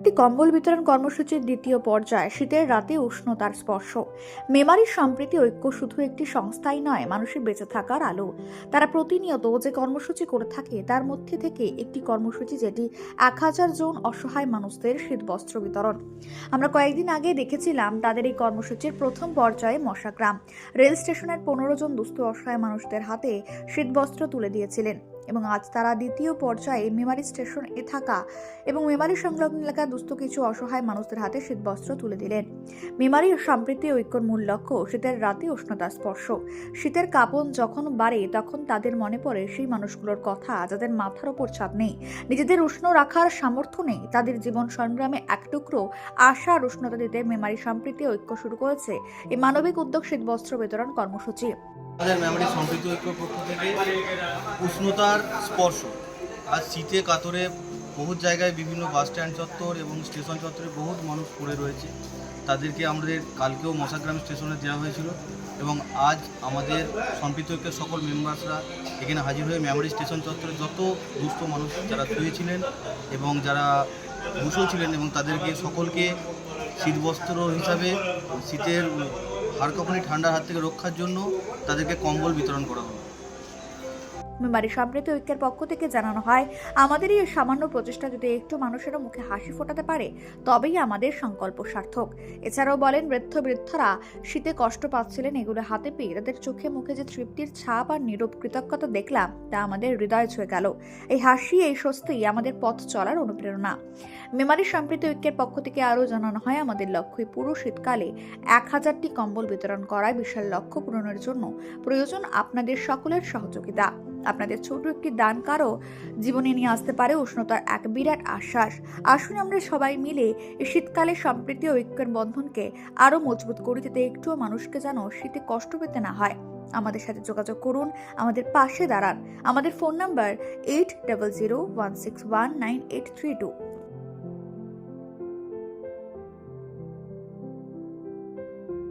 একটি কম্বল বিতরণ কর্মসূচির দ্বিতীয় পর্যায়ে, শীতের রাতে উষ্ণতার স্পর্শ। মেমারির সম্প্রীতি ঐক্য শুধু একটি সংস্থাই নয়, মানুষের বেঁচে থাকার আলো। তারা প্রতিনিয়ত যে কর্মসূচি করে থাকে, তার মধ্যে থেকে একটি কর্মসূচি যেটি এক হাজার জন অসহায় মানুষদের শীত বস্ত্র বিতরণ। আমরা কয়েকদিন আগে দেখেছিলাম তাদের এই কর্মসূচির প্রথম পর্যায়ে মশাগ্রাম। রেল স্টেশনের পনেরো জন দুস্থ অসহায় মানুষদের হাতে শীতবস্ত্র তুলে দিয়েছিলেন। এবং আজ তারা দ্বিতীয় পর্যায়ে মেমারি স্টেশন এ থাকা এবং মেমারি সংলগ্ন এলাকার দুস্থ কিছু অসহায় মানুষদের হাতে শীতবস্ত্র তুলে দিলেন। মেমারির সম্প্রীতি ঐক্যর মূল লক্ষ্য শীতের রাতে উষ্ণতা স্পর্শ। শীতের কাঁপন যখন বাড়ে, তখন তাদের মনে পড়ে সেই মানুষগুলোর কথা, যাদের মাথার ওপর ছাদ নেই। নিজেদের উষ্ণ রাখার সামর্থ্য নেই। তাদের জীবন সংগ্রামে এক টুকরো আশা আর উষ্ণতা দিতে মেমারি সম্প্রীতি ঐক্য শুরু করেছে। এই মানবিক উদ্যোগ শীতবস্ত্র বিতরণ কর্মসূচি। আমাদের মেমোরি সম্প্রীতি ঐক্যর পক্ষ থেকে উষ্ণতার স্পর্শ। আজ শীতে, কাতরে বহু জায়গায় বিভিন্ন বাস স্ট্যান্ড চত্বর এবং স্টেশন চত্বরে বহুত মানুষ পড়ে রয়েছে। তাদেরকে আমাদের কালকেও মশাগ্রাম স্টেশনে দেওয়া হয়েছিল এবং আজ আমাদের সম্প্রীতি ঐক্যের সকল মেম্বার্সরা এখানে হাজির হয়ে মেমোরি স্টেশন চত্বরে যত দুস্থ মানুষ যারা শুয়েছিলেন এবং যারা বসেও ছিলেন এবং তাদেরকে সকলকে শীতবস্ত্র হিসাবে, শীতের হাড় কখনই ঠান্ডার হাত থেকে রক্ষার জন্য তাদেরকে কম্বল বিতরণ করা হলো। মেমারি সম্প্রীতি ঐক্যের পক্ষ থেকে জানানো হয়, আমাদের এই সামান্য প্রচেষ্টা যদি একটু মানুষেরও মুখে হাসি ফোটাতে পারে, তবেই আমাদের সংকল্প সার্থক। এছাড়াও বলেন, বৃদ্ধ বৃদ্ধরা শীতে কষ্ট পাচ্ছিলেন, এগুলো হাতে পেয়ে তাদের চোখে মুখে যে তৃপ্তির ছাপ আর নীরব কৃতজ্ঞতা দেখলাম, তা আমাদের হৃদয় ছুঁয়ে গেল। এই হাসি, এই স্বস্তি আমাদের পথ চলার অনুপ্রেরণা। মেমারি সম্প্রীতি ঐক্যের পক্ষ থেকে আরও জানানো হয়, আমাদের লক্ষ্যই পুরো শীতকালে এক হাজারটি কম্বল বিতরণ করায় বিশাল লক্ষ্য পূরণের জন্য প্রয়োজন আপনাদের সকলের সহযোগিতা। আপনাদের ছোট একটি দান কারও জীবনে নিয়ে আসতে পারে উষ্ণতার এক বিরাট আশ্বাস। আসুন আমরা সবাই মিলে শীতকালে সম্প্রীতি ও ঐক্যের বন্ধনকে আরও মজবুত করে দিতে একটুও মানুষকে যেন শীতে কষ্ট পেতে না হয়। আমাদের সাথে যোগাযোগ করুন, আমাদের পাশে দাঁড়ান। আমাদের phone number eight double zero one six one nine eight three two